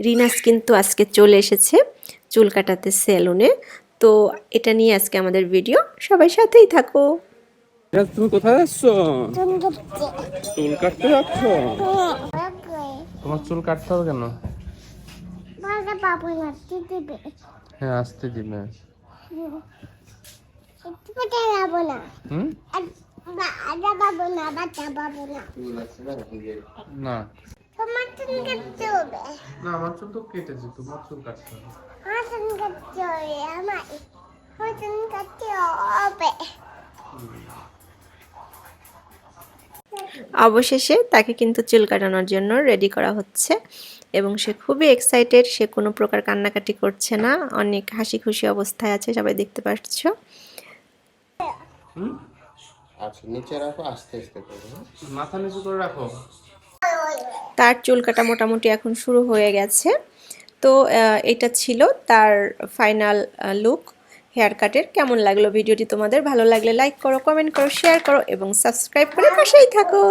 রিনাস কিন্তু আজকে চলে এসেছে চুল কাটাতে সেলুনে তো এটা নিয়ে আজকে আমাদের ভিডিও। সবাই সাথেই থাকো। তুমি কোথায় যাচ্ছ? চুল কাটতে যাচ্ছ? তোমার চুল কাটতে হবে কেন? হ্যাঁ আসতে দিবে। না। কাটতে হবে না আমার চুল তো কেটেছে তোমার চুল কাটতে হবে। আমার চুল কাটতে হবে আমার আমার চুল কাটতে হবে। অবশেষে তাকে কিন্তু চুল কাটানোর জন্য রেডি করা হচ্ছে এবং সে খুবই এক্সাইটেড সে কোনো প্রকার কান্নাকাটি করছে না অনেক হাসি খুশি অবস্থায় আছে সবাই দেখতে পাচ্ছ আচ্ছা নিচে রাখো আস্তে আস্তে করো হ্যাঁ? মাথা নিচু করে রাখো। তার চুল কাটা মোটামুটি এখন শুরু হয়ে গেছে। তো এটা ছিল তার ফাইনাল লুক হেয়ার কাটের কেমন লাগল ভিডিওটি তোমাদের? ভালো লাগলে লাইক করো কমেন্ট করো শেয়ার করো এবং সাবস্ক্রাইব করে পাশেই থাকো।